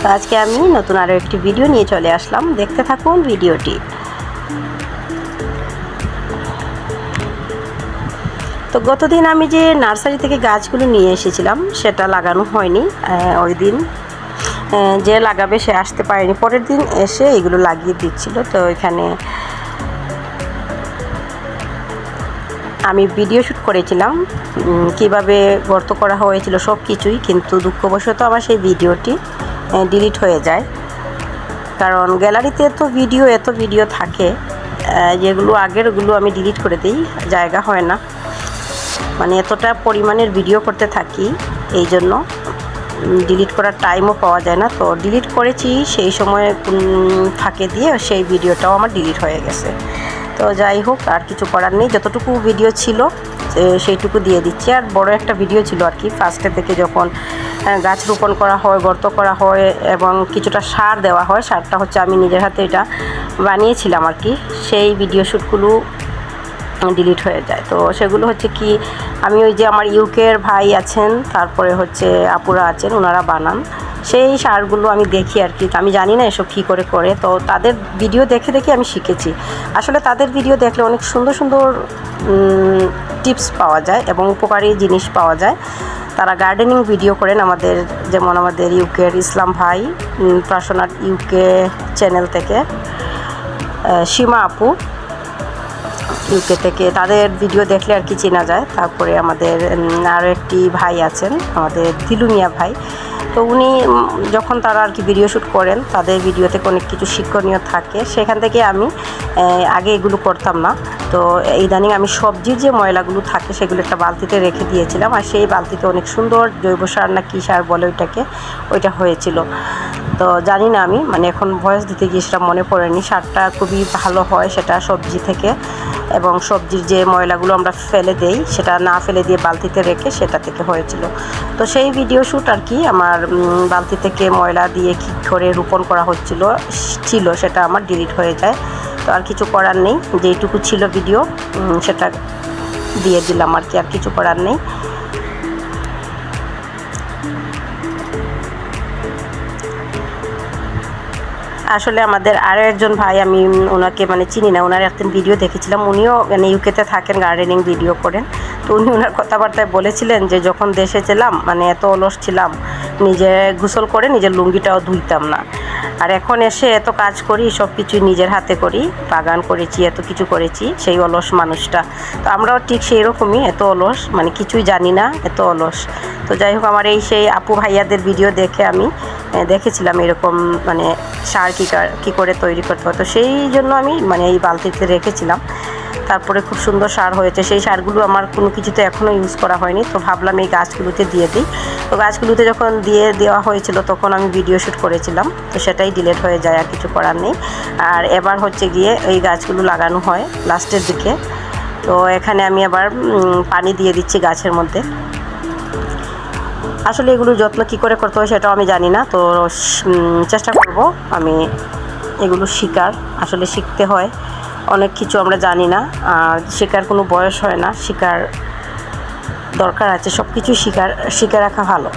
তো আজকে আমি নতুন আরও একটি ভিডিও নিয়ে চলে আসলাম। দেখতে থাকুন ভিডিওটি। তো গতদিন আমি যে নার্সারি থেকে গাছগুলো নিয়ে এসেছিলাম, সেটা লাগানো হয়নি। ওই দিন যে লাগাবে সে আসতে পারেনি। পরের দিন এসে এগুলো লাগিয়ে দিচ্ছিল। তো এখানে আমি ভিডিও শ্যুট করেছিলাম কীভাবে গর্ত করা হয়েছিল সব কিছুই কিন্তু দুঃখবশত আমার সেই ভিডিওটি ডিলিট হয়ে যায়। কারণ গ্যালারিতে এত ভিডিও এত ভিডিও থাকে যেগুলো আগেরগুলো আমি ডিলিট করে দিই, জায়গা হয় না। মানে এতটা পরিমাণের ভিডিও করতে থাকি, এই জন্য ডিলিট করার টাইমও পাওয়া যায় না। তো ডিলিট করেছি, সেই সময় ফাঁকে দিয়ে সেই ভিডিওটাও আমার ডিলিট হয়ে গেছে। তো যাই হোক, আর কিছু করার নেই। যতটুকু ভিডিও ছিল সেইটুকু দিয়ে দিচ্ছি। আর বড় একটা ভিডিও ছিল আর কি ফার্স্টে থেকে যখন গাছ রোপণ করা হয়, গর্ত করা হয় এবং কিছুটা সার দেওয়া হয়, সারটা হচ্ছে আমি নিজের হাতে এটা বানিয়েছিলাম আর কি। সেই ভিডিও শ্যুটগুলো ডিলিট হয়ে যায়। তো সেগুলো হচ্ছে কি, আমি ওই যে আমার ইউকের ভাই আছেন, তারপরে হচ্ছে আপুরা আছেন ওনারা বানান। সেই সারগুলো আমি দেখি আর কি। আমি জানি না এসব কী করে করে। তো তাদের ভিডিও দেখে দেখে আমি শিখেছি। আসলে তাদের ভিডিও দেখলে অনেক সুন্দর সুন্দর টিপস পাওয়া যায় এবং উপকারী জিনিস পাওয়া যায়। তারা গার্ডেনিং ভিডিও করেন আমাদের, যেমন আমাদের ইউকের ইসলাম ভাই প্রাসনাট ইউকে চ্যানেল থেকে সীমা আপু ইউকে থেকে। তাদের ভিডিও দেখলে আর কি চেনা যায়। তারপরে আমাদের আরও একটি ভাই আছেন, আমাদের দিলুমিয়া ভাই। তো উনি যখন তারা আর কি ভিডিও শ্যুট করেন, তাদের ভিডিও থেকে অনেক কিছু শিক্ষণীয় থাকে। সেখান থেকে আমি আগে এগুলো করতাম না। তো ইদানিং আমি সবজির যে ময়লাগুলো থাকে, সেগুলো একটা বালতিতে রেখে দিয়েছিলাম। আর সেই বালতিতে অনেক সুন্দর জৈব সার না কী সার বলে ওইটাকে, ওইটা হয়েছিল। তো জানি না আমি মানে এখন ভয়েস দিতে গিয়ে সেটা মনে পড়েনি। সারটা খুবই ভালো হয় সেটা সবজি থেকে। এবং সবজির যে ময়লাগুলো আমরা ফেলে দেই, সেটা না ফেলে দিয়ে বালতিতে রেখে সেটা থেকে হয়েছিল। তো সেই ভিডিও শ্যুট আর কি আমার বালতি থেকে ময়লা দিয়ে কী করে রোপণ করা হচ্ছিল, ছিল সেটা আমার ডিলিট হয়ে যায়। তো আর কিছু করার নেই, যেইটুকু ছিল ভিডিও সেটা দিয়ে দিলাম আর কি, আর কিছু করার নেই। আসলে আমাদের আরও একজন ভাই, আমি ওনাকে মানে চিনি না, ওনার একদিন ভিডিও দেখেছিলাম, উনিও মানে ইউকেতে থাকেন গার্ডেনিং ভিডিও করেন। তো উনি ওনার কথাবার্তায় বলেছিলেন যে, যখন দেশে ছিলাম মানে এত অলস ছিলাম, নিজে গোসল করে নিজের লুঙ্গিটাও ধুইতাম না। আর এখন এসে এত কাজ করি, সব কিছুই নিজের হাতে করি, বাগান করেছি, এত কিছু করেছি, সেই অলস মানুষটা। তো আমরাও ঠিক সেই রকমই এত অলস মানে কিছুই জানি না, এত অলস। তো যাই হোক, আমার এই সেই আপু ভাইয়াদের ভিডিও দেখে আমি দেখেছিলাম এরকম মানে সার কী কী করে তৈরি করতে হয় তো সেই জন্য আমি মানে এই বালতিতে রেখেছিলাম। তারপরে খুব সুন্দর সার হয়েছে। সেই সারগুলো আমার কোনো কিছুতে এখনও ইউজ করা হয়নি। তো ভাবলাম এই গাছগুলোতে দিয়ে দিই। তো গাছগুলোতে যখন দিয়ে দেওয়া হয়েছিল, তখন আমি ভিডিও শ্যুট করেছিলাম। তো সেটাই ডিলেট হয়ে যায়, আর কিছু করার নেই। আর এবার হচ্ছে গিয়ে এই গাছগুলো লাগানো হয় লাস্টের দিকে। তো এখানে আমি আবার পানি দিয়ে দিচ্ছি গাছের মধ্যে। আসলে এগুলো যত্ন কী করে করতে হয় সেটাও আমি জানি না, তো চেষ্টা করব আমি এগুলো শিকার, আসলে শিখতে হয়। অনেক কিছু আমরা জানি না, আর শেখার কোনো বয়স হয় না, শিকার দরকার আছে সব কিছু শিকার শিখে রাখা ভালো।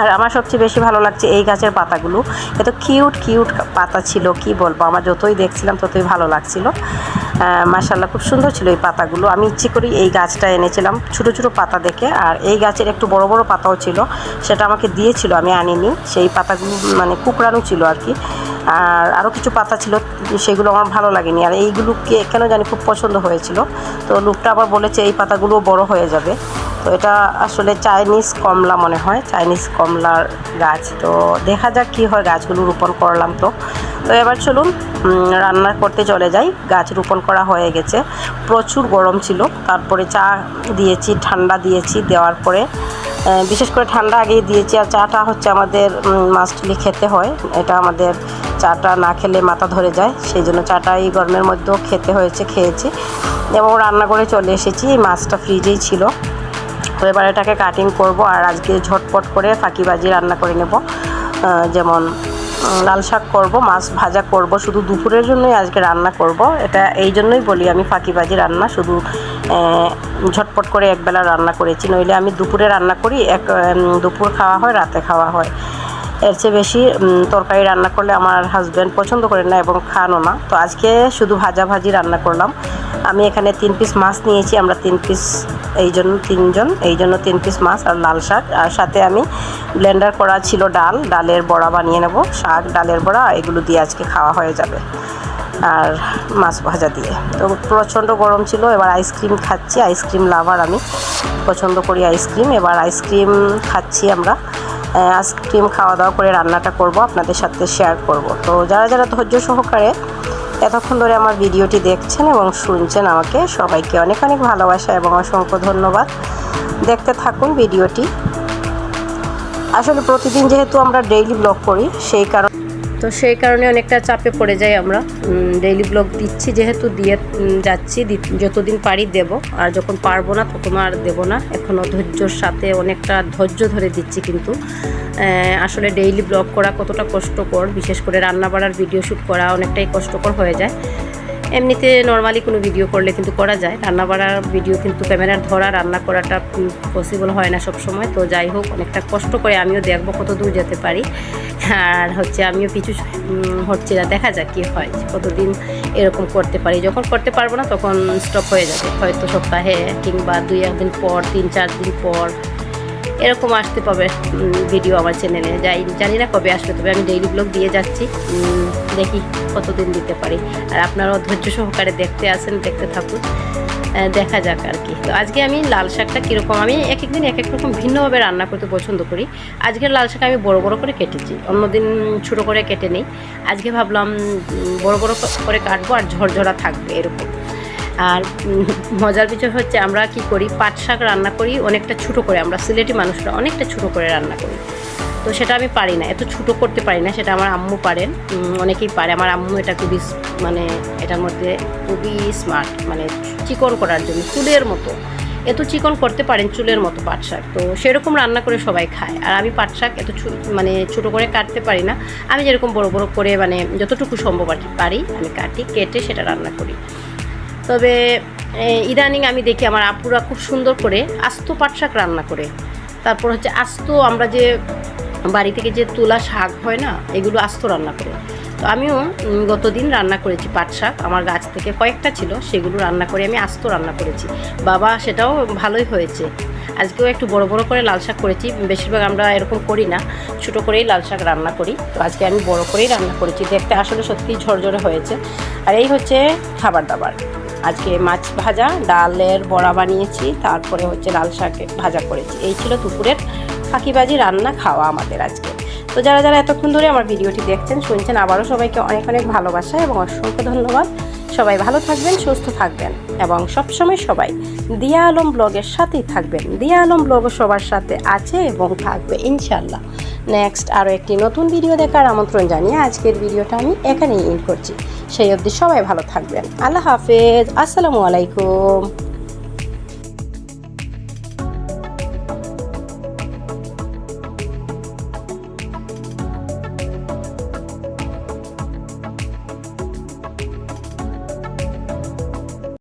আর আমার সবচেয়ে বেশি ভালো লাগছে এই গাছের পাতাগুলো। এত কিউট কিউট পাতা ছিল, কি বলব? আমার যতই দেখছিলাম ততই ভালো লাগছিল। মাসাল্লাহ খুব সুন্দর ছিল এই পাতাগুলো। আমি ইচ্ছে করি এই গাছটা এনেছিলাম, ছোটো ছোটো পাতা দেখে। আর এই গাছের একটু বড় বড় পাতাও ছিল, সেটা আমাকে দিয়েছিল, আমি আনিনি। সেই পাতাগুলো মানে কুকড়ানো ছিল আর কি। আর আরও কিছু পাতা ছিল, সেগুলো আমার ভালো লাগেনি। আর এইগুলোকে কেন জানি খুব পছন্দ হয়েছিল। তো লোকটা আবার বলেছে, এই পাতাগুলো বড় হয়ে যাবে। তো এটা আসলে চাইনিজ কমলা মনে হয়, চাইনিজ কমলার গাছ। তো দেখা যাক কী হয় গাছগুলো রোপণ করলাম তো। তো এবার চলুন রান্না করতে চলে যাই। গাছ রোপণ করা হয়ে গেছে। প্রচুর গরম ছিল। তারপরে চা দিয়েছি, ঠান্ডা দিয়েছি। দেওয়ার পরে বিশেষ করে ঠান্ডা আগেই দিয়েছি। আর চাটা হচ্ছে আমাদের মাস্টলি খেতে হয়। এটা আমাদের চাটা না খেলে মাথা ধরে যায়। সেই জন্য চাটা এই গরমের মধ্যেও খেতে হয়েছে, খেয়েছি। এবং রান্না করে চলে এসেছি। এই মাছটা ফ্রিজেই ছিল। তো এবার এটাকে কাটিং করব আর আজকে ঝটপট করে ফাঁকিবাজি রান্না করে নেব। যেমন লাল শাক করব, মাছ ভাজা করব, শুধু দুপুরের জন্যই আজকে রান্না করব। এটা এই জন্যই বলি আমি ফাঁকিবাজি রান্না, শুধু ঝটপট করে একবেলা রান্না করেছি। নইলে আমি দুপুরে রান্না করি, এক দুপুর খাওয়া হয়, রাতে খাওয়া হয়। এর চেয়ে বেশি তরকারি রান্না করলে আমার হাজব্যান্ড পছন্দ করে না এবং খানও না। তো আজকে শুধু ভাজা ভাজি রান্না করলাম। আমি এখানে তিন পিস মাছ নিয়েছি, আমরা তিন পিস এই জন্য তিনজন, এই জন্য তিন পিস মাছ আর লাল শাক। আর সাথে আমি ব্লেন্ডার করা ছিল ডাল, ডালের বড়া বানিয়ে নেব, শাক, ডালের বড়া, এগুলো দিয়ে আজকে খাওয়া হয়ে যাবে। আর মাছ ভাজা দিয়ে। তো প্রচণ্ড গরম ছিল, এবার আইসক্রিম খাচ্ছি আইসক্রিম লাভার আমি। পছন্দ করি আইসক্রিম এবার আইসক্রিম খাচ্ছি আমরা। আইসক্রিম খাওয়া দাওয়া করে রান্নাটা করব, আপনাদের সাথে শেয়ার করব। তো যারা যারা ধৈর্য সহকারে এতক্ষণ ধরে আমার ভিডিওটি দেখছেন এবং শুনছেন আমাকে, সবাইকে অনেক অনেক ভালোবাসা এবং অসংখ্য ধন্যবাদ। দেখতে থাকুন ভিডিওটি। আসলে প্রতিদিন যেহেতু আমরা ডেইলি ব্লগ করি, সেই কারণে তো সেই কারণে অনেকটা চাপে পড়ে যাই আমরা। ডেইলি ব্লগ দিচ্ছি যেহেতু, দিয়ে যাচ্ছি যতদিন পারি দেব। আর যখন পারব না, তখন আর দেব না। এখনও ধৈর্যর সাথে অনেকটা ধৈর্য ধরে দিচ্ছি কিন্তু। আসলে ডেইলি ব্লগ করা কতটা কষ্টকর, বিশেষ করে রান্না বাড়ার ভিডিও শ্যুট করা অনেকটাই কষ্টকর হয়ে যায়। এমনিতে নর্মালি কোনো ভিডিও করলে কিন্তু করা যায়। রান্না বাড়ার ভিডিও কিন্তু ক্যামেরার ধরা, রান্না করাটা পসিবল হয় না সব সময় তো যাই হোক, অনেকটা কষ্ট করে আমিও দেখব কত দূর যেতে পারি। আর হচ্ছে আমিও পিছু হচ্ছে না। দেখা যাক কী হয়, কতদিন এরকম করতে পারি। যখন করতে পারব না, তখন স্টপ হয়ে যাবে। হয়তো সপ্তাহে কিংবা দুই, একদিন পর, তিন, চার দিন পর এরকম আসতে পাবে ভিডিও আমার চ্যানেলে যাই, জানি না কবে আসবে, তবে আমি ডেইলি ব্লগ দিয়ে যাচ্ছি। দেখি কতদিন দিতে পারি। আর আপনারাও ধৈর্য সহকারে দেখতে আসেন, দেখতে থাকুন। দেখা যাক আর কি। তো আজকে আমি লাল শাকটা কীরকম, আমি এক একদিন এক এক রকম ভিন্নভাবে রান্না করতে পছন্দ করি। আজকের লাল শাক আমি বড় বড় করে কেটেছি, অন্যদিন ছোটো করে কেটে নিই। আজকে ভাবলাম বড় বড় করে কাটবো আর ঝরঝরা থাকবে এরকম। আর মজার বিষয় হচ্ছে আমরা কি করি, পাট শাক রান্না করি, অনেকটা ছোটো করে, আমরা সিলেটি মানুষরা অনেকটা ছোটো করে রান্না করি। তো সেটা আমি পারি না, এত ছোটো করতে পারি না, সেটা আমার আম্মু পারেন। অনেকেই পারে। আমার আম্মু এটা খুবই মানে এটার মধ্যে খুবই স্মার্ট মানে চিকন করার জন্য, চুলের মতো। এত চিকন করতে পারেন চুলের মতো পাট শাক। তো সেরকম রান্না করে সবাই খায়। আর আমি পাট শাক এত মানে ছোটো করে কাটতে পারি না। আমি যেরকম বড় বড় করে মানে যতটুকু সম্ভব আর পারি, আমি কাটি, কেটে সেটা রান্না করি। তবে ইদানিং আমি দেখি আমার আপুরা খুব সুন্দর করে আস্ত পাট শাক রান্না করে। তারপর হচ্ছে আস্ত আমরা যে বাড়ি থেকে যে তোলা শাক হয় না, এগুলো আস্ত রান্না করে। তো আমিও গতদিন রান্না করেছি পাট শাক। আমার গাছ থেকে কয়েকটা ছিল, সেগুলো রান্না করে আমি আস্ত রান্না করেছি। বাবা, সেটাও ভালোই হয়েছে। আজকেও একটু বড় বড় করে লাল শাক করেছি। বেশিরভাগ আমরা এরকম করি না। ছোটো করেই লাল শাক রান্না করি। তো আজকে আমি বড় করেই রান্না করেছি। দেখতে আসলে সত্যিই ঝরঝরে হয়েছে। আর এই হচ্ছে খাবার দাবার। আজকে মাছ ভাজা, ডালের বড়া বানিয়েছি। তারপরে হচ্ছে লাল শাক ভাজা করেছি। এই ছিল দুপুরের ফাঁকিবাজি রান্না খাওয়া আমাদের আজকে। তো যারা যারা এতক্ষণ ধরে আমার ভিডিওটি দেখছেন, শুনছেন, আবারও সবাইকে অনেক অনেক ভালোবাসা এবং অসংখ্য ধন্যবাদ। সবাই ভালো থাকবেন, সুস্থ থাকবেন এবং সবসময় সবাই দিয়া আলম ব্লগের সাথেই থাকবেন। দিয়া আলম ব্লগও সবার সাথে আছে এবং থাকবে ইনশাল্লাহ নেক্সট আরও একটি নতুন ভিডিও দেখার আমন্ত্রণ জানিয়ে আজকের ভিডিওটা আমি এখানেই ইন করছি। সেই অবধি সবাই ভালো থাকবেন। আল্লাহ হাফেজ। আসসালামু আলাইকুম।